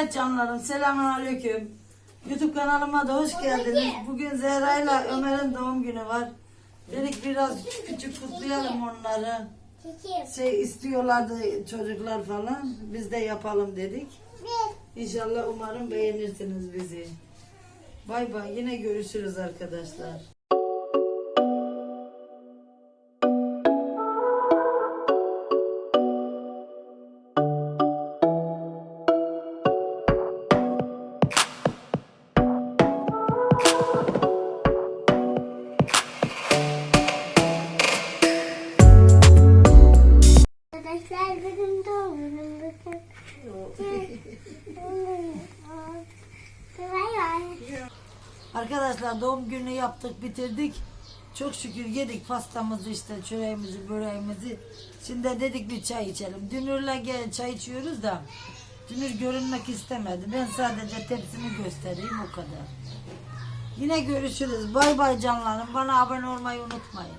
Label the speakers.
Speaker 1: Evet canlarım selamun aleyküm. YouTube kanalıma da hoş geldiniz. Bugün Zehra ile Ömer'in doğum günü var. Dedik biraz küçük kutlayalım onları. Şey istiyorlardı çocuklar falan. Biz de yapalım dedik. İnşallah umarım beğenirsiniz bizi. Bay bay yine görüşürüz arkadaşlar.
Speaker 2: Arkadaşlar
Speaker 1: doğum günü yaptık bitirdik. Çok şükür yedik pastamızı işte çöreğimizi böreğimizi. Şimdi dedik bir çay içelim. Dünürle gel çay içiyoruz da Dünür görünmek istemedi. Ben sadece tepsimi göstereyim o kadar. Yine görüşürüz. Bay bay canlarım. Bana abone olmayı unutmayın.